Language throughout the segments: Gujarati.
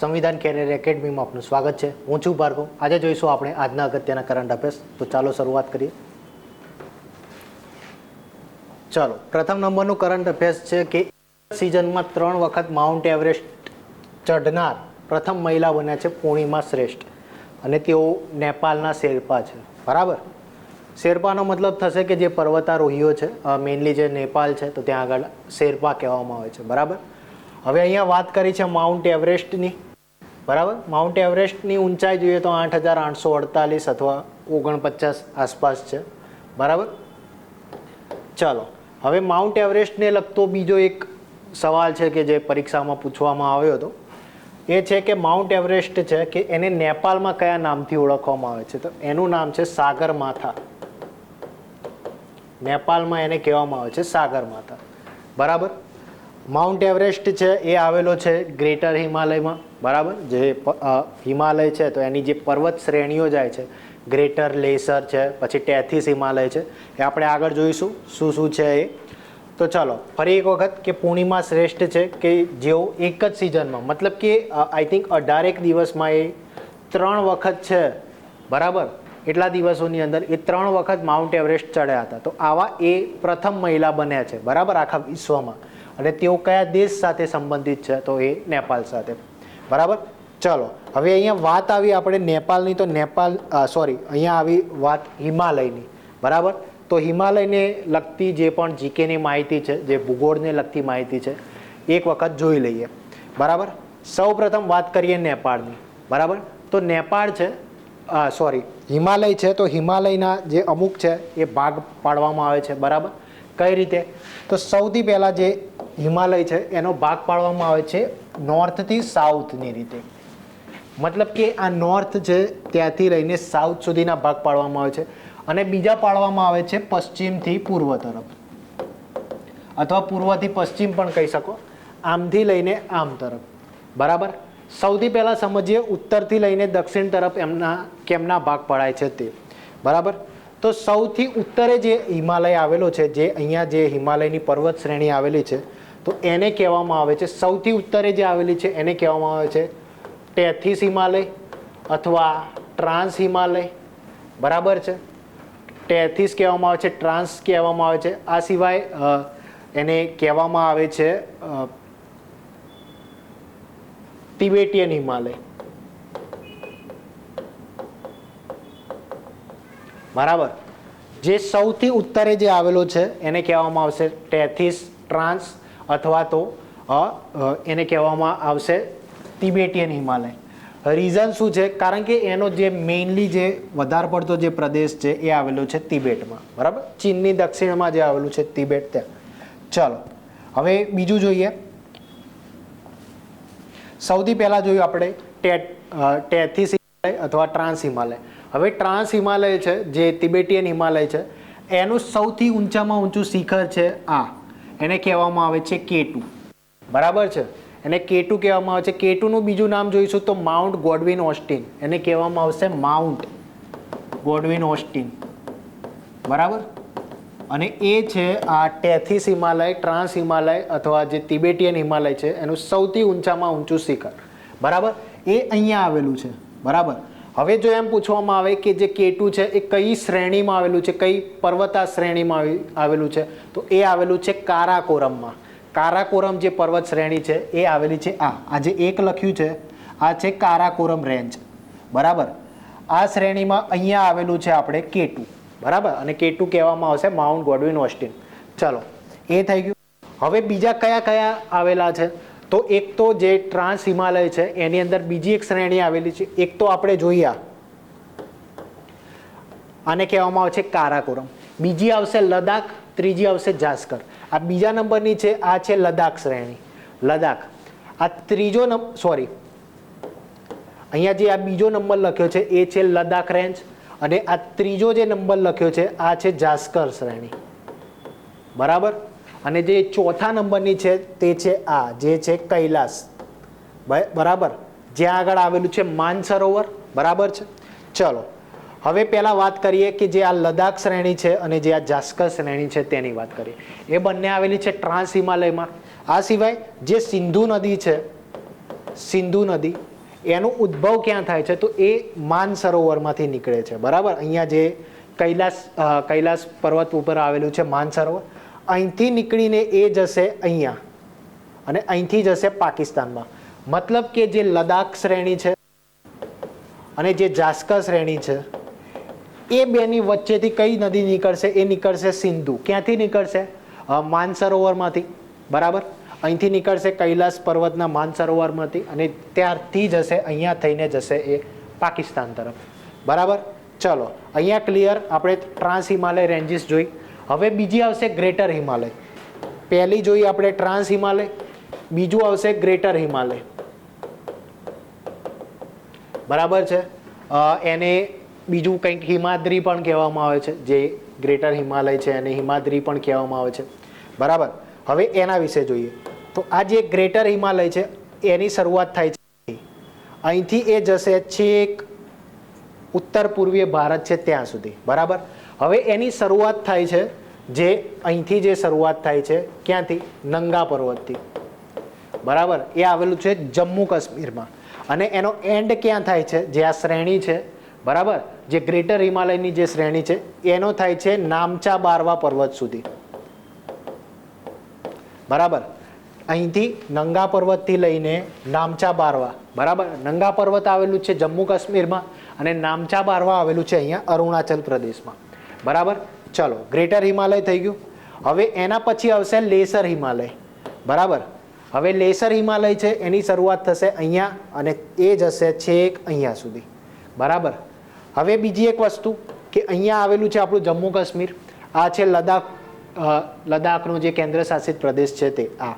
સંવિધાન કેરિયર એકેડમીમાં આપનું સ્વાગત છે. હું છું ભાર્ગવ. આજે જોઈશું આપણે આજના અગત્યના કરંટ અફેર્સ તો ચાલો શરૂઆત કરીએ. ચાલો, પ્રથમ નંબરનું કરંટ અફેર્સ છે કે સિઝનમાં ત્રણ વખત માઉન્ટ એવરેસ્ટ ચઢનાર પ્રથમ મહિલા બન્યા છે પૂર્ણિમા શ્રેષ્ઠ. અને તેઓ નેપાળના શેરપા છે. બરાબર? શેરપાનો મતલબ થશે કે જે પર્વતારોહીઓ છે મેઇનલી જે નેપાળ છે, તો ત્યાં આગળ શેરપા કહેવામાં આવે છે. બરાબર? હવે અહીંયા વાત કરી છે માઉન્ટ એવરેસ્ટની બરાબર? માઉન્ટ એવરેસ્ટની ઊંચાઈ જોઈએ તો આઠ હજાર આઠસો અડતાલીસ અથવા ઓગણપચાસ આસપાસ છે. બરાબર? ચાલો. હવે માઉન્ટ એવરેસ્ટને લગતો બીજો એક સવાલ છે કે જે પરીક્ષામાં પૂછવામાં આવ્યો હતો. એ છે કે માઉન્ટ એવરેસ્ટ છે કે એને નેપાળમાં કયા નામથી ઓળખવામાં આવે છે? તો એનું નામ છે સાગરમાથા નેપાળમાં એને કહેવામાં આવે છે સાગરમાથા બરાબર? માઉન્ટ એવરેસ્ટ છે, એ આવેલો છે ગ્રેટર હિમાલયમાં. બરાબર? જે હિમાલય છે, તો એની જે પર્વત શ્રેણીઓ જાય છે, ગ્રેટર લેસર છે, પછી ટેથિસ હિમાલય છે, એ આપણે આગળ જોઈશું, શું શું છે એ. તો ચાલો, ફરી એક વખત કે પૂર્ણિમા શ્રેષ્ઠ છે કે જેઓ એક જ સિઝનમાં મતલબ કે આઈ થિંક અઢારેક દિવસમાં એ ત્રણ વખત છે. બરાબર? એટલા દિવસોની અંદર એ ત્રણ વખત માઉન્ટ એવરેસ્ટ ચડ્યા હતા. તો આવા એ પ્રથમ મહિલા બન્યા છે. બરાબર? આખા વિશ્વમાં. અને તેઓ કયા દેશ સાથે સંબંધિત છે? તો એ નેપાળ સાથે. બરાબર? ચલો, હવે અહીંયા વાત આવી આપણે નેપાળની તો નેપાળ સોરી અહીંયા આવી વાત હિમાલયની. બરાબર? તો હિમાલયને લગતી જે પણ જીકેની માહિતી છે, જે ભૂગોળને લગતી માહિતી છે, એક વખત જોઈ લઈએ. બરાબર? સૌ પ્રથમ વાત કરીએ નેપાળની. બરાબર? તો નેપાળ છે સોરી હિમાલય છે, તો હિમાલયના જે અમુક છે, એ ભાગ પાડવામાં આવે છે. બરાબર? કઈ રીતે? તો સૌથી પહેલાં જે હિમાલય છે, એનો ભાગ પાડવામાં આવે છે નોર્થથી સાઉથની રીતે. મતલબ કે આ નોર્થ છે ત્યાંથી લઈને સાઉથ સુધીના ભાગ પાડવામાં આવે છે અને બીજા પાડવામાં આવે છે પશ્ચિમથી પૂર્વ તરફ. અથવા પૂર્વથી પશ્ચિમ પણ કહી શકો, આમથી લઈને આમ તરફ. બરાબર? સૌથી પહેલાં સમજીએ, ઉત્તરથી લઈને દક્ષિણ તરફ એમના કેમના ભાગ પડાય છે તે. બરાબર? તો સૌથી ઉત્તરે જે હિમાલય આવેલો છે, જે અહીંયા જે હિમાલયની પર્વત શ્રેણી આવેલી છે તો એને કહેવામાં આવે છે, સૌથી ઉત્તરે જે આવેલી છે એને કહેવામાં આવે છે ટેથિસ હિમાલય અથવા ટ્રાન્સ હિમાલય બરાબર છે? ટેથિસ કહેવામાં આવે છે, ટ્રાન્સ કહેવામાં આવે છે. આ સિવાય એને કહેવામાં આવે છે તિબેટિયન હિમાલય. બરાબર? જે સૌથી ઉત્તરે જે આવેલો છે, એને કહેવામાં આવશે, ટેથિસ, ટ્રાન્સ અથવા તો એને કહેવામાં આવશે તિબેટિયન હિમાલય. રીઝન શું છે? કારણ કે એનો જે મેઇનલી જે વધારે પડતો જે પ્રદેશ છે, એ આવેલો છે તિબેટમાં. બરાબર? ચીનની દક્ષિણમાં જે આવેલું છે તિબેટ ત્યાં. ચાલો, હવે બીજું જોઈએ. સૌથી પહેલાં જોયું આપણે ટેટ ટેથિસ હિમાલય અથવા ટ્રાન્સ હિમાલય. હવે ટ્રાન્સ હિમાલય છે, જે તિબેટિયન હિમાલય છે, એનું સૌથી ઊંચામાં ઊંચું શિખર છે આ. એને કહેવામાં આવે છે કેટુ. બરાબર છે? એને કેટુ કહેવામાં આવે છે. કેટુનું બીજું નામ જોઈશું તો માઉન્ટ ગોડવિન ઓસ્ટિન. એને કહેવામાં આવશે માઉન્ટ ગોડવિન ઓસ્ટિન. બરાબર? અને એ છે આ ટેથિસ હિમાલય ટ્રાન્સ હિમાલય અથવા જે તિબેટિયન હિમાલય છે, એનું સૌથી ઊંચામાં ઊંચું શિખર. બરાબર? એ અહીંયા આવેલું છે. બરાબર? હવે જો એમ પૂછવામાં આવે કે જે કેટુ છે, એ કઈ શ્રેણીમાં આવેલું છે? કઈ પર્વતા શ્રેણીમાં આવી- આવેલું છે? તો એ આવેલું છે કારાકોરમમાં. કારાકોરમ જે પર્વત શ્રેણી છે, એ આવેલી છે આ. આ જે એક લખ્યું છે, આ છે કારાકોરમ રેન્જ. બરાબર? આ શ્રેણીમાં અહીંયા આવેલું છે આપણે કેટુ બરાબર? અને કેટુ કહેવામાં આવશે માઉન્ટ ગોડવિન ઓસ્ટિન ચલો, એ થઈ ગયું. હવે બીજા કયા કયા આવેલા છે? તો એક તો જે ટ્રાન્સ હિમાલય છે, એની અંદર બીજી એક શ્રેણી આવેલી છે. એક તો આપણે જોઈએ આને કહેવામાં આવે છે કારાકોરમ. બીજી આવશે લદાખ ત્રીજી આવશે જાસ્કર. આ બીજા નંબરની છે, આ છે લદાખ શ્રેણી. લદાખ આ ત્રીજો નંબર સોરી અહીંયા જે આ બીજો નંબર લખ્યો છે, એ છે લદાખ રેન્જ. અને આ ત્રીજો જે નંબર લખ્યો છે, આ છે જાસ્કર શ્રેણી. બરાબર? અને જે ચોથા નંબરની છે તે છે આ, જે છે કૈલાસ. બરાબર? જ્યાં આગળ આવેલું છે માનસરોવર, બરાબર છે? ચલો, હવે પહેલાં વાત કરીએ કે જે આ લદાખ શ્રેણી છે અને જે આ જાસ્કર શ્રેણી છે તેની વાત કરીએ. એ બંને આવેલી છે ટ્રાન્સ હિમાલયમાં. આ સિવાય જે સિંધુ નદી છે, સિંધુ નદી, એનું ઉદ્ભવ ક્યાં થાય છે તો એ માન સરોવરમાંથી નીકળે છે. બરાબર? અહીંયા જે કૈલાસ કૈલાસ પર્વત ઉપર આવેલું છે માન સરોવર અહીંથી નીકળીને એ જશે અહીંયા અને અહીંથી જશે પાકિસ્તાનમાં. મતલબ કે જે લદાખ શ્રેણી છે અને જે જાસ્કર શ્રેણી છે, એ બેની વચ્ચેથી કઈ નદી નીકળશે? એ નીકળશે સિંધુ. ક્યાંથી નીકળશે? માનસરોવરમાંથી. બરાબર? અહીંથી નીકળશે કૈલાસ પર્વતના માનસરોવરમાંથી અને ત્યારથી જશે, અહીંયા થઈને જશે એ પાકિસ્તાન તરફ. બરાબર? ચલો, અહીંયા ક્લિયર. આપણે ટ્રાન્સ હિમાલય રેન્જીસ જોઈ. હવે બીજી આવશે ગ્રેટર હિમાલય પહેલી જોઈ આપણે ટ્રાન્સ હિમાલય બીજું આવશે ગ્રેટર હિમાલય બરાબર છે? એને બીજું કંઈક હિમાદ્રી પણ કહેવામાં આવે છે, જે ગ્રેટર હિમાલય છે એને હિમાદ્રી પણ કહેવામાં આવે છે. બરાબર? હવે એના વિશે જોઈએ. તો આ જે ગ્રેટર હિમાલય છે, એની શરૂઆત થાય છે અહીંથી એ જશે છેક ઉત્તર પૂર્વીય ભારત છે ત્યાં સુધી. બરાબર? હવે એની શરૂઆત થાય છે જે અહીંથી જે શરૂઆત થાય છે ક્યાંથી? નંગા પર્વતથી. બરાબર? એ આવેલું છે જમ્મુ કાશ્મીરમાં. અને એનો એન્ડ ક્યાં થાય છે? જે આ શ્રેણી છે. બરાબર? જે ગ્રેટર હિમાલયની જે શ્રેણી છે, એનો થાય છે નામચા બારવા પર્વત સુધી. બરાબર? અહીંથી નંગા પર્વતથી લઈને નામચા બારવા. બરાબર? નંગા પર્વત આવેલું છે જમ્મુ કાશ્મીરમાં અને નામચા બારવા આવેલું છે અહીંયા અરુણાચલ પ્રદેશમાં. બરાબર? ચલો ગ્રેટર હિમાલય થઈ ગયું. હવે એના પછી આવશે લેસર હિમાલય બરાબર? હવે લેસર હિમાલય છે, એની શરૂઆત થશે અહીંયા અને એ જશે છેક અહીંયા સુધી. બરાબર? હવે બીજી એક વસ્તુ કે અહીંયા આવેલું છે આપણું જમ્મુ કાશ્મીર. આ છે લદાખ લદાખનો જે કેન્દ્ર શાસિત પ્રદેશ છે તે, આ.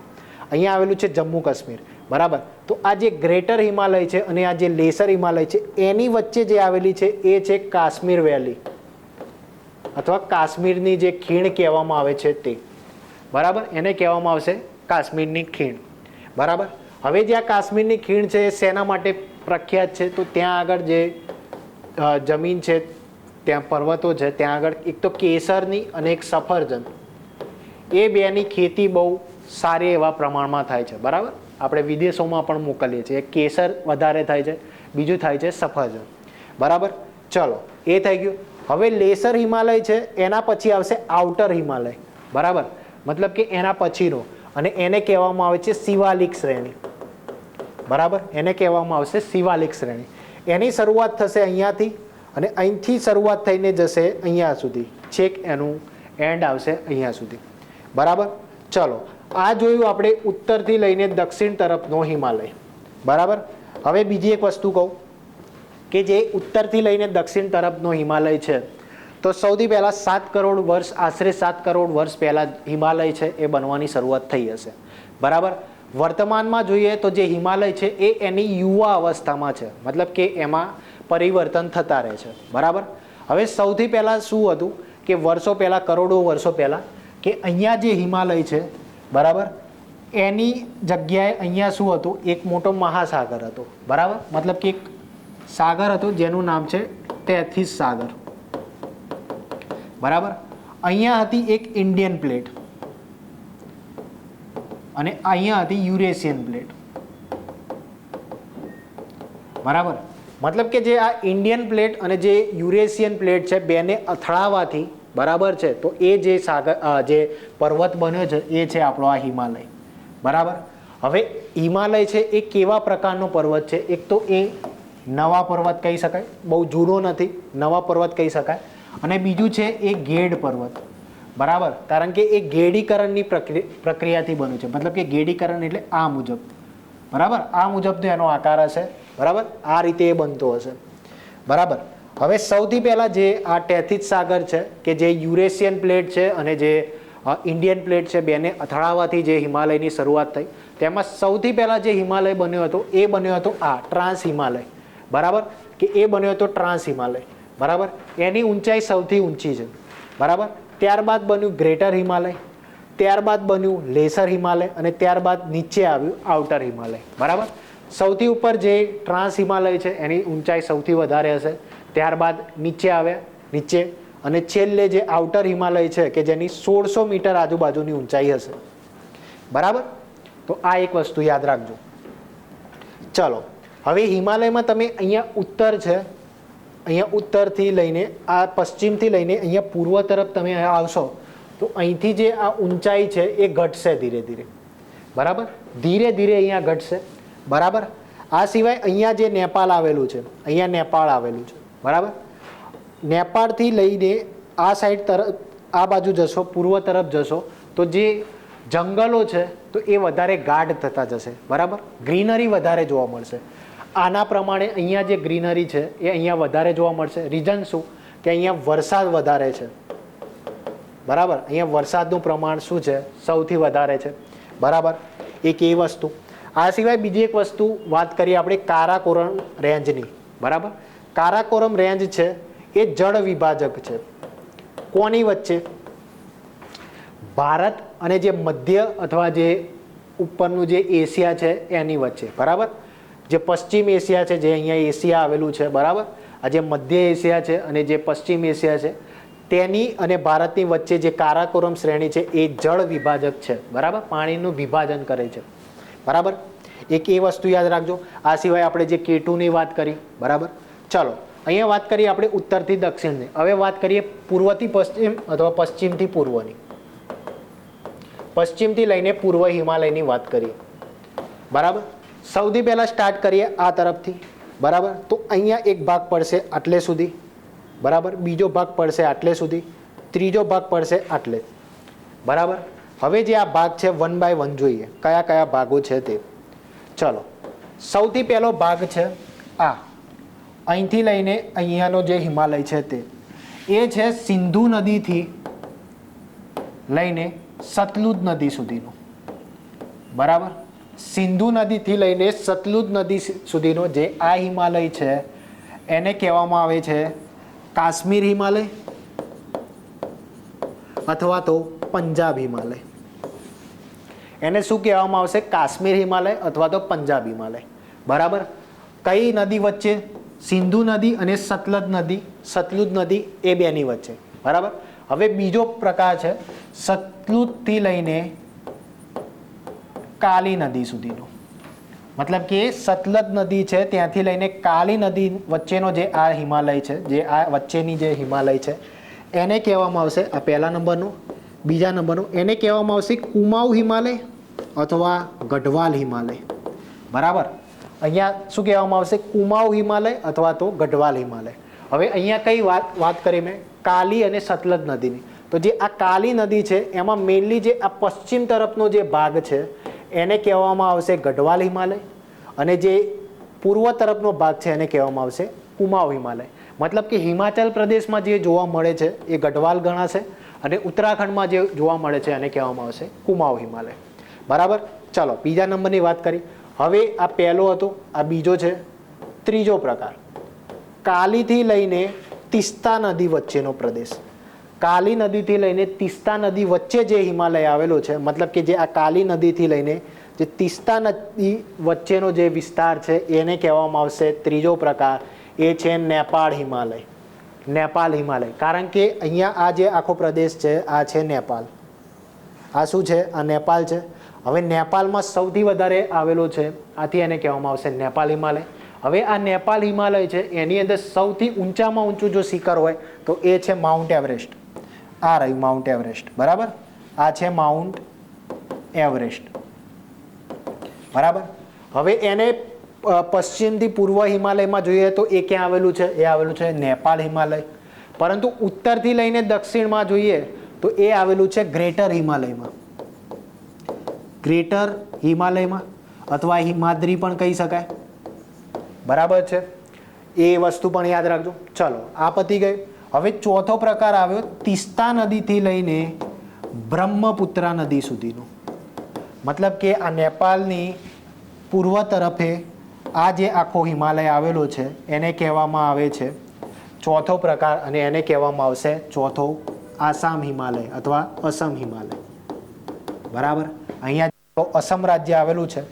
અહીંયા આવેલું છે જમ્મુ કાશ્મીર. બરાબર? તો આ જે ગ્રેટર હિમાલય છે અને આ જે લેસર હિમાલય છે, એની વચ્ચે જે આવેલી છે એ છે કાશ્મીર વેલી અથવા કાશ્મીરની જે ખીણ કહેવામાં આવે છે તે. બરાબર? એને કહેવામાં આવશે કાશ્મીરની ખીણ. બરાબર? હવે જે આ કાશ્મીરની ખીણ છે એ શેના માટે પ્રખ્યાત છે, તો ત્યાં આગળ જે જમીન છે, ત્યાં પર્વતો છે, ત્યાં આગળ એક તો કેસરની અને એક સફરજન. એ બેની ખેતી બહુ સારી એવા પ્રમાણમાં થાય છે. બરાબર? આપણે વિદેશોમાં પણ મોકલીએ છીએ. કેસર વધારે થાય છે, બીજું થાય છે સફરજન. બરાબર? ચલો, એ થઈ ગયું. હવે લેસર હિમાલય છે, એના પછી આવશે આઉટર હિમાલય. બરાબર? મતલબ કે એના પછીનો. અને એને કહેવામાં આવે છે શિવાલિક શ્રેણી. બરાબર? એને કહેવામાં આવશે શિવાલિક શ્રેણી. એની શરૂઆત થશે અહીંયાથી અને અહીંથી શરૂઆત થઈને જશે અહીંયા સુધી. છેક એનું એન્ડ આવશે અહીંયા સુધી. બરાબર? ચલો, આ જોયું આપણે ઉત્તરથી લઈને દક્ષિણ તરફનો હિમાલય. બરાબર? હવે બીજી એક વસ્તુ કહું. કે જે ઉત્તરથી લઈને દક્ષિણ તરફનો હિમાલય છે. તો સૌથી પહેલાં સાત કરોડ વર્ષ, આશરે સાત કરોડ વર્ષ પહેલાં હિમાલય છે એ બનવાની શરૂઆત થઈ હશે. બરાબર? વર્તમાનમાં જોઈએ તો જે હિમાલય છે એ એની યુવા અવસ્થામાં છે. મતલબ કે એમાં પરિવર્તન થતા રહે છે. બરાબર? હવે સૌથી પહેલાં શું હતું કે વર્ષો પહેલાં, કરોડો વર્ષો પહેલાં કે અહીંયા જે હિમાલય છે, બરાબર? એની જગ્યાએ અહીંયા શું હતું? એક મોટો મહાસાગર હતો. બરાબર? મતલબ કે એક સાગર હતો, જેનું નામ છે તેથીસ સાગર. બરાબર? અહીંયા હતી એક ઇન્ડિયન પ્લેટ અને અહીંયા હતી યુરેશિયન પ્લેટ. બરાબર? મતલબ કે જે આ ઇન્ડિયન પ્લેટ અને જે યુરેશિયન પ્લેટ છે, બેને અથડાવાથી બરાબર છે, તો એ જે સાગર જે પર્વત બન્યો છે, એ છે આપણો આ હિમાલય. બરાબર? હવે હિમાલય છે, એ કેવા પ્રકારનો પર્વત છે? એક તો એ નવા પર્વત કહી શકાય, બહુ જૂનો નથી, નવા પર્વત કહી શકાય. અને બીજું છે એ ગેડ પર્વત. બરાબર? કારણ કે એ ગેડીકરણની પ્રક્રિ- પ્રક્રિયાથી બન્યું છે. મતલબ કે ગેડીકરણ એટલે આ મુજબ. બરાબર? આ મુજબનો એનો આકાર હશે. બરાબર? આ રીતે એ બનતો હશે. બરાબર? હવે સૌથી પહેલાં જે આ ટેથિત સાગર છે, કે જે યુરેશિયન પ્લેટ છે અને જે ઇન્ડિયન પ્લેટ છે, બેને અથડાવાથી જે હિમાલયની શરૂઆત થઈ. તેમાં સૌથી પહેલાં જે હિમાલય બન્યો હતો, એ બન્યો હતો આ, ટ્રાન્સ હિમાલય. બરાબર? કે એ બન્યો હતો ટ્રાન્સ હિમાલય. બરાબર? એની ઊંચાઈ સૌથી ઊંચી છે. બરાબર? ત્યારબાદ બન્યું ગ્રેટર હિમાલય, ત્યારબાદ બન્યું લેસર હિમાલય અને ત્યારબાદ નીચે આવ્યું આઉટર હિમાલય. બરાબર? સૌથી ઉપર જે ટ્રાન્સ હિમાલય છે, એની ઊંચાઈ સૌથી વધારે હશે. ત્યારબાદ નીચે આવ્યા, નીચે. અને છેલ્લે જે આઉટર હિમાલય છે, કે જેની સોળસો મીટર આજુબાજુની ઊંચાઈ હશે. બરાબર? તો આ એક વસ્તુ યાદ રાખજો. ચાલો. હવે હિમાલયમાં તમે અહીંયા ઉત્તર છે, અહીંયા ઉત્તરથી લઈને, આ પશ્ચિમથી લઈને અહીંયા પૂર્વ તરફ તમે આવશો, તો અહીંથી જે આ ઊંચાઈ છે એ ઘટશે ધીરે ધીરે. બરાબર? ધીરે ધીરે અહીંયા ઘટશે. બરાબર? આ સિવાય અહીંયા જે નેપાળ આવેલું છે, અહીંયા નેપાળ આવેલું છે. બરાબર? નેપાળથી લઈને આ સાઈડ તરફ, આ બાજુ જશો, પૂર્વ તરફ જશો, તો જે જંગલો છે, તો એ વધારે ગાઢ થતા જશે. બરાબર? ગ્રીનરી વધારે જોવા મળશે. આના પ્રમાણે અહીંયા જે ગ્રીનરી છે, એ અહીંયા વધારે જોવા મળશે. રીઝન શું? કે અહીંયા વરસાદ વધારે છે. બરાબર? અહીંયા વરસાદનું પ્રમાણ શું છે? સૌથી વધારે છે. બરાબર? એક એ વસ્તુ. આ સિવાય બીજી એક વસ્તુ વાત કરીએ આપણે કારાકોરમ રેન્જની. બરાબર? કારાકોરમ રેન્જ છે, એ જળ વિભાજક છે. કોની વચ્ચે? ભારત અને જે મધ્ય અથવા જે ઉપરનું જે એશિયા છે, એની વચ્ચે. બરાબર? જે પશ્ચિમ એશિયા છે, જે અહીંયા એશિયા આવેલું છે, બરાબર? આ જે મધ્ય એશિયા છે અને જે પશ્ચિમ એશિયા છે, તેની અને ભારતની વચ્ચે જે કારાકોરમ શ્રેણી છે, એ જળ વિભાજક છે, બરાબર? પાણીનું વિભાજન કરે છે, બરાબર? એક એ વસ્તુ યાદ રાખજો, આ સિવાય આપણે જે કેટુની વાત કરી, બરાબર? ચલો, અહીંયા વાત કરીએ આપણે ઉત્તરથી દક્ષિણની. હવે વાત કરીએ પૂર્વથી પશ્ચિમ અથવા પશ્ચિમથી પૂર્વની. પશ્ચિમથી લઈને પૂર્વ હિમાલયની વાત કરીએ. બરાબર? સૌથી પહેલાં સ્ટાર્ટ કરીએ આ તરફથી. બરાબર? તો અહીંયા એક ભાગ પડશે આટલે સુધી. બરાબર? બીજો ભાગ પડશે આટલે સુધી. ત્રીજો ભાગ પડશે આટલે. બરાબર? હવે જે આ ભાગ છે વન બાય વન જોઈએ. કયા કયા ભાગો છે તે. ચલો. સૌથી પહેલો ભાગ છે આ. અહીંથી લઈને અહીંયાનો જે હિમાલય છે તે. એ છે સિંધુ નદીથી લઈને સતલુજ નદી સુધીનો. બરાબર? સિંધુ નદીથી લઈને સતલુજ નદી સુધીનો જે આ હિમાલય છે, એને કહેવામાં આવે છે કાશ્મીર હિમાલય અથવા તો પંજાબ હિમાલય. એને શું કહેવામાં આવશે? કાશ્મીર હિમાલય અથવા તો પંજાબ હિમાલય. બરાબર? કઈ નદી વચ્ચે? સિંધુ નદી અને સતલજ નદી. સતલુજ નદી એ બેની વચ્ચે. બરાબર? હવે બીજો પ્રકાર છે, સતલુજથી લઈને કાલી નદી સુધીનો. મતલબ કે સતલજ નદી છે, ત્યાંથી લઈને કાલી નદી વચ્ચેનો જે આ હિમાલય છે, જે આ વચ્ચેની જે હિમાલય છે, એને કહેવામાં આવશે આ પહેલા નંબરનું. બીજા નંબરનું. એને કહેવામાં આવશે કુમાઉ હિમાલય અથવા ગઢવાલ હિમાલય. બરાબર? અહીંયા શું કહેવામાં આવશે? કુમાઉ હિમાલય અથવા તો ગઢવાલ હિમાલય. હવે અહીંયા કઈ વાત વાત કરી મેં? કાલી અને સતલજ નદીની. તો જે આ કાલી નદી છે, એમાં મેઇનલી જે આ પશ્ચિમ તરફનો જે ભાગ છે એને કહેવામાં આવશે ગઢવાલ હિમાલય અને જે પૂર્વ તરફનો ભાગ છે એને કહેવામાં આવશે કુમાઉ હિમાલય. મતલબ કે હિમાચલ પ્રદેશમાં જે જોવા મળે છે એ ગઢવાલ ગણાશે અને ઉત્તરાખંડમાં જે જોવા મળે છે એને કહેવામાં આવશે કુમાઉ હિમાલય. બરાબર? ચાલો, બીજા નંબરની વાત કરી. હવે આ પહેલો હતો, આ બીજો છે. ત્રીજો પ્રકાર. કાલીથી લઈને તિસ્તા નદી વચ્ચેનો પ્રદેશ. કાલી નદીથી લઈને તિસ્તા નદી વચ્ચે જે હિમાલય આવેલો છે, મતલબ કે જે આ કાલી નદીથી લઈને જે તિસ્તા નદી વચ્ચેનો જે વિસ્તાર છે, એને કહેવામાં આવશે ત્રીજો પ્રકાર. એ છે નેપાળ હિમાલય. નેપાલ હિમાલય. કારણ કે અહીંયા આ જે આખો પ્રદેશ છે, આ છે નેપાલ આ શું છે? આ નેપાલ છે. હવે નેપાલમાં સૌથી વધારે આવેલો છે, આથી એને કહેવામાં આવશે નેપાલ હિમાલય. હવે આ નેપાલ હિમાલય છે, એની અંદર સૌથી ઊંચામાં ઊંચું જો શિખર હોય, તો એ છે માઉન્ટ એવરેસ્ટ. આ રહ્યું માઉન્ટ એવરેસ્ટ બરાબર? આ છે માઉન્ટ એવરેસ્ટ બરાબર? હવે એને પશ્ચિમથી પૂર્વ હિમાલયમાં જોઈએ તો એ ક્યાં આવેલું છે? એ આવેલું છે નેપાળ હિમાલય. પરંતુ ઉત્તરથી લઈને દક્ષિણમાં જોઈએ તો એ આવેલું છે ગ્રેટર હિમાલયમાં ગ્રેટર હિમાલયમાં અથવા હિમાદ્રી પણ કહી શકાય. બરાબર છે? એ વસ્તુ પણ યાદ રાખજો. ચલો, આ પતી ગઈ. હવે ચોથો પ્રકાર આવ્યો, તિસ્તા નદીથી લઈને બ્રહ્મપુત્રા નદી સુધીનો. મતલબ કે આ નેપાળની પૂર્વ તરફે આ જે આખો હિમાલય આવેલો છે, એને કહેવામાં આવે છે ચોથો પ્રકાર અને એને કહેવામાં આવશે ચોથો આસામ હિમાલય અથવા અસમ હિમાલય. બરાબર? અહીંયા અસમ રાજ્ય આવેલું છે,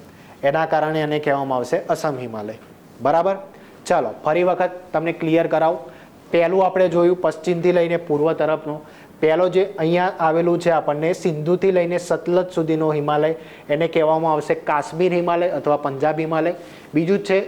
એના કારણે એને કહેવામાં આવશે અસમ હિમાલય. બરાબર? ચાલો, ફરી વખત તમને ક્લિયર કરાવું. પહેલું આપણે જોયું પશ્ચિમથી લઈને પૂર્વ તરફનું. પહેલો જે અહીંયા આવેલું છે આપણને, સિંધુથી લઈને સતલજ સુધીનો હિમાલય. એને કહેવામાં આવશે કાશ્મીર હિમાલય અથવા પંજાબ હિમાલય. બીજું છે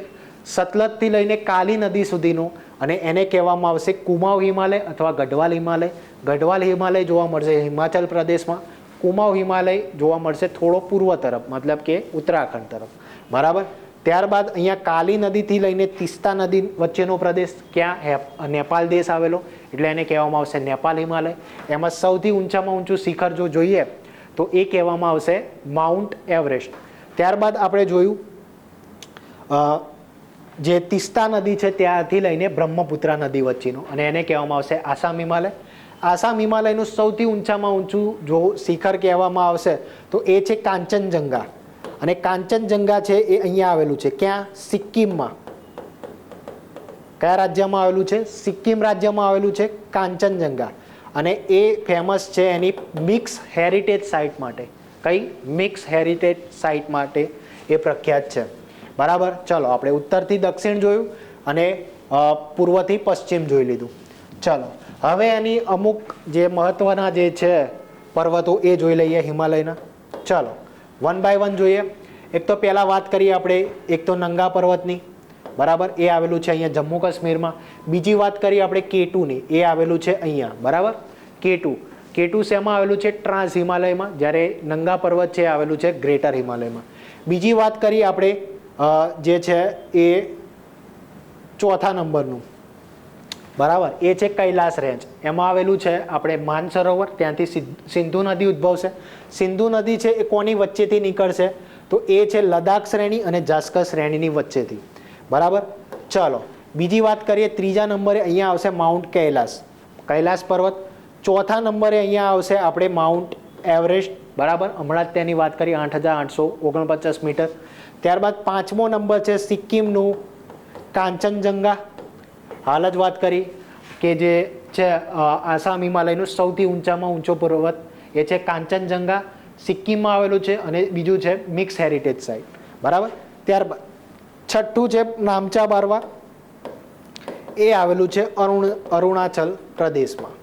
સતલજથી લઈને કાલી નદી સુધીનું અને એને કહેવામાં આવશે કુમાઉ હિમાલય અથવા ગઢવાલ હિમાલય. ગઢવાલ હિમાલય જોવા મળશે હિમાચલ પ્રદેશમાં. કુમાઉ હિમાલય જોવા મળશે થોડો પૂર્વ તરફ, મતલબ કે ઉત્તરાખંડ તરફ. બરાબર? ત્યારબાદ અહીંયા કાલી નદીથી લઈને તિસ્તા નદી વચ્ચેનો પ્રદેશ ક્યાં? નેપાલ દેશ આવેલો. એટલે એને કહેવામાં આવશે નેપાલ હિમાલય. એમાં સૌથી ઊંચામાં ઊંચું શિખર જો જોઈએ, તો એ કહેવામાં આવશે માઉન્ટ એવરેસ્ટ. ત્યારબાદ આપણે જોયું જે તિસ્તા નદી છે ત્યાંથી લઈને બ્રહ્મપુત્રા નદી વચ્ચેનું. અને એને કહેવામાં આવશે આસામ હિમાલય. આસામ હિમાલયનું સૌથી ઊંચામાં ઊંચું જો શિખર કહેવામાં આવશે, તો એ છે કાંચનજંગા. અને કાંચનજંગા છે એ અહીંયા આવેલું છે. ક્યાં? સિક્કિમમાં. કયા રાજ્યમાં આવેલું છે? સિક્કિમ રાજ્યમાં આવેલું છે કાંચનજંગા. અને એ ફેમસ છે એની મિક્સ હેરિટેજ સાઇટ માટે. કઈ? મિક્સ હેરિટેજ સાઇટ માટે એ પ્રખ્યાત છે. બરાબર? ચલો, આપણે ઉત્તરથી દક્ષિણ જોયું અને પૂર્વથી પશ્ચિમ જોઈ લીધું. ચલો, હવે એની અમુક જે મહત્વના જે છે પર્વતો એ જોઈ લઈએ હિમાલયના. ચલો. વન બાય વન જોઈએ. એક તો પહેલાં વાત કરીએ આપણે, એક તો નંગા પર્વતની. બરાબર? એ આવેલું છે અહીંયા જમ્મુ કાશ્મીરમાં. બીજી વાત કરીએ આપણે કેટુની. એ આવેલું છે અહીંયા. બરાબર? કેટુ. કેટુ શેમાં આવેલું છે? ટ્રાન્સ હિમાલયમાં. જ્યારે નંગા પર્વત છે આવેલું છે ગ્રેટર હિમાલયમાં. બીજી વાત કરીએ આપણે જે છે એ ચોથા નંબરનું. બરાબર? એ છે કૈલાસ રેન્જ. એમાં આવેલું છે આપણે માનસરોવર, ત્યાંથી સિંધુ નદી ઉદ્ભવશે. સિંધુ નદી છે એ કોની વચ્ચેથી નીકળશે? તો એ છે લદાખ શ્રેણી અને જાસ્કર શ્રેણીની વચ્ચેથી. બરાબર? ચલો, બીજી વાત કરીએ, ત્રીજા નંબરે અહીંયા આવશે માઉન્ટ કૈલાસ. કૈલાસ પર્વત. ચોથા નંબરે અહીંયા આવશે આપણે માઉન્ટ એવરેસ્ટ. બરાબર? હમણાં જ તેની વાત કરી, આઠ હજાર આઠસો ઓગણપચાસ મીટર. ત્યારબાદ પાંચમો નંબર છે સિક્કિમનું કાંચનજંગા. હાલ જ વાત કરી કે જે છે આસામ હિમાલયનું સૌથી ઊંચામાં ઊંચો પર્વત, એ છે કાંચનજંગા. સિક્કિમમાં આવેલું છે અને બીજું છે મિક્સ હેરિટેજ સાઇટ બરાબર? ત્યારબાદ છઠ્ઠું છે નામચા બારવા. એ આવેલું છે અરુણ, અરુણાચલ પ્રદેશમાં.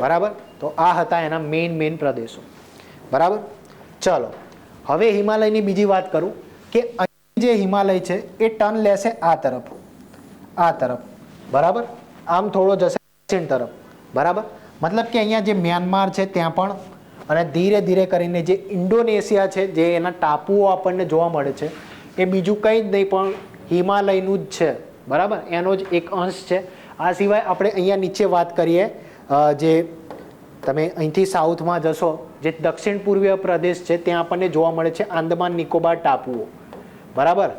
બરાબર? તો આ હતા એના મેઇન મેઇન પ્રદેશો. બરાબર? ચલો, હવે હિમાલયની બીજી વાત કરું કે અહીં જે હિમાલય છે, એ ટર્ન લેશે આ તરફ. આ તરફ. બરાબર? આમ થોડો જશે દક્ષિણ તરફ. બરાબર? મતલબ કે અહીંયા જે મ્યાનમાર છે ત્યાં પણ અને ધીરે ધીરે કરીને જે ઇન્ડોનેશિયા છે, જે એના ટાપુઓ આપણને જોવા મળે છે, એ બીજું કંઈ જ નહીં પણ હિમાલયનું જ છે. બરાબર? એનો જ એક અંશ છે. આ સિવાય આપણે અહીંયા નીચે વાત કરીએ જે તમે અહીંથી સાઉથમાં જશો, જે દક્ષિણ પૂર્વીય પ્રદેશ છે, ત્યાં આપણને જોવા મળે છે આંદમાન નિકોબાર ટાપુઓ. બરાબર?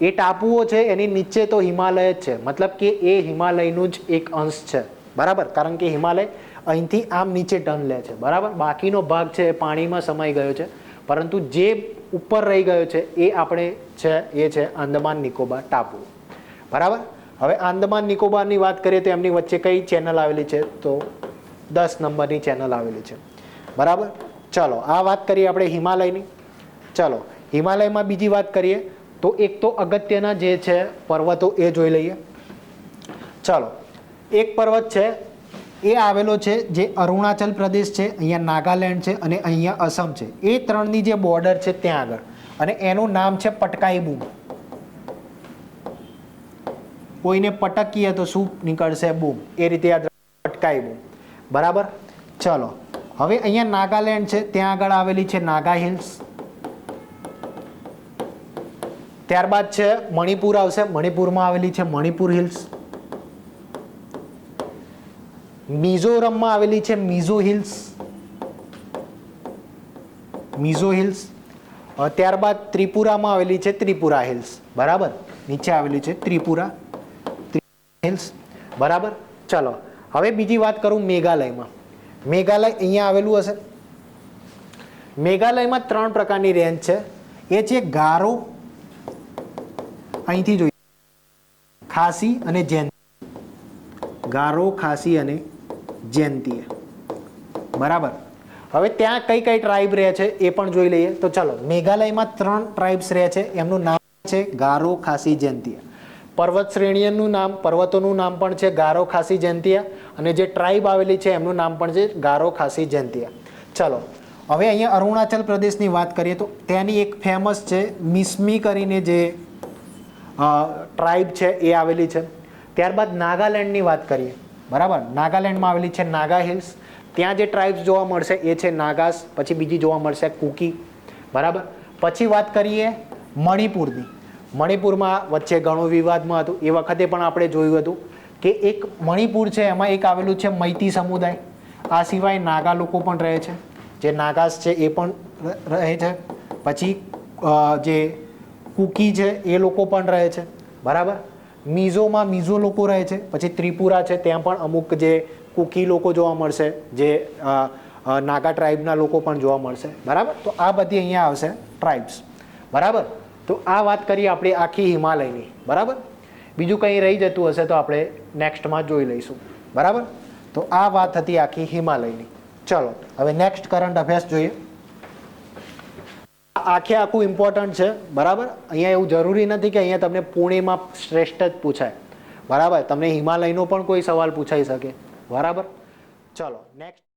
એ ટાપુઓ છે, એની નીચે તો હિમાલય જ છે. મતલબ કે એ હિમાલયનું જ એક અંશ છે. બરાબર? કારણ કે હિમાલય અહીંથી આમ નીચે ટર્ન લે છે. બરાબર? બાકીનો ભાગ છે, એ પાણીમાં સમાઈ ગયો છે. પરંતુ જે ઉપર રહી ગયો છે, એ આપણે છે, એ છે આંદમાન નિકોબાર ટાપુ. બરાબર? હવે આંદમાન નિકોબારની વાત કરીએ તો એમની વચ્ચે કઈ ચેનલ આવેલી છે? તો દસ નંબરની ચેનલ આવેલી છે. બરાબર? ચલો, આ વાત કરીએ આપણે હિમાલયની. ચલો, હિમાલયમાં બીજી વાત કરીએ. તો એક તો અગત્યના જે છે પર્વતો એ જોઈ લઈએ. ચાલો, એક પર્વત છે, એ આવેલો છે જે અરુણાચલ પ્રદેશ છે, અહીંયા નાગાલેન્ડ છે અને અહીંયા અસમ છે. એ ત્રણની જે બોર્ડર છે ત્યાં આગળ. અને એનું નામ છે પટકાઈ બૂમ. કોઈને પટકીએ તો શું નીકળશે બૂમ? એ રીતે યાદ પટકાઈ બૂમ. બરાબર? ચલો, હવે અહીંયા નાગાલેન્ડ છે, ત્યાં આગળ આવેલી છે નાગા હિલ્સ. ત્યારબાદ છે, મણિપુર આવશે. મણિપુરમાં આવેલી છે મણિપુર હિલ્સ. મિઝોરમમાં આવેલી છે મિઝો હિલ્સ. મિઝો હિલ્સ. ત્યારબાદ ત્રિપુરામાં આવેલી છે ત્રિપુરા હિલ્સ. બરાબર? નીચે આવેલી છે ત્રિપુરા હિલ્સ. બરાબર? ચલો, હવે બીજી વાત કરું મેઘાલયમાં. મેઘાલય અહીંયા આવેલું હશે. મેઘાલયમાં ત્રણ પ્રકારની રેન્જ છે. એ છે ગારો અહીંથી જોઈએ. ખાસી અને જૈન ગારો, ખાસી અને જૈનતીય બરાબર? હવે ત્યાં કઈ કઈ ટ્રાઇબ રહે છે એ પણ જોઈ લઈએ. તો ચાલો, મેઘાલયમાં ત્રણ ટ્રાઇબ્સ રહે છે. એમનું નામ છે ગારો, ખાસી જૈનતીય પર્વત શ્રેણીનું નામ, પર્વતોનું નામ પણ છે ગારો, ખાસી જયંતિયા અને જે ટ્રાઇબ આવેલી છે એમનું નામ પણ છે ગારો, ખાસી જયંતિયા ચાલો, હવે અહીંયા અરુણાચલ પ્રદેશની વાત કરીએ તો ત્યાંની એક ફેમસ છે, મિસ્મી કરીને જે ટ્રાઇબ છે એ આવેલી છે. ત્યારબાદ નાગાલેન્ડની વાત કરીએ. બરાબર? નાગાલેન્ડમાં આવેલી છે નાગા હિલ્સ. ત્યાં જે ટ્રાઇબ્સ જોવા મળશે એ છે નાગાસ, પછી બીજી જોવા મળશે કુકી. બરાબર? પછી વાત કરીએ મણિપુરની. મણિપુરમાં વચ્ચે ઘણો વિવાદમાં હતું. એ વખતે પણ આપણે જોયું હતું કે એક મણિપુર છે, એમાં એક આવેલું છે મૈતી સમુદાય. આ સિવાય નાગા લોકો પણ રહે છે. જે નાગાસ છે એ પણ રહે છે. પછી જે કુકી છે, એ લોકો પણ રહે છે. બરાબર? મિઝોમાં મિઝો લોકો રહે છે, પછી ત્રિપુરા છે, ત્યાં પણ અમુક જે કુકી લોકો જોવા મળશે, જે નાગા ટ્રાઇબના લોકો પણ જોવા મળશે. બરાબર? તો આ બધી અહીંયા આવશે ટ્રાઇબ્સ. બરાબર? તો આ વાત કરીએ આપણે આખી હિમાલયની. બરાબર? બીજું કંઈ રહી જતું હશે તો આપણે નેક્સ્ટમાં જોઈ લઈશું. બરાબર? તો આ વાત હતી આખી હિમાલયની. ચલો, હવે નેક્સ્ટ કરંટ અફેર્સ જોઈએ. આખે આખું ઇમ્પોર્ટન્ટ છે, બરાબર? અહીંયા એવું જરૂરી નથી કે અહીંયા તમને પુણેમાં શ્રેષ્ઠ જ પૂછાય. બરાબર? તમને હિમાલયનો પણ કોઈ સવાલ પૂછાઈ શકે. બરાબર? ચલો નેક્સ્ટ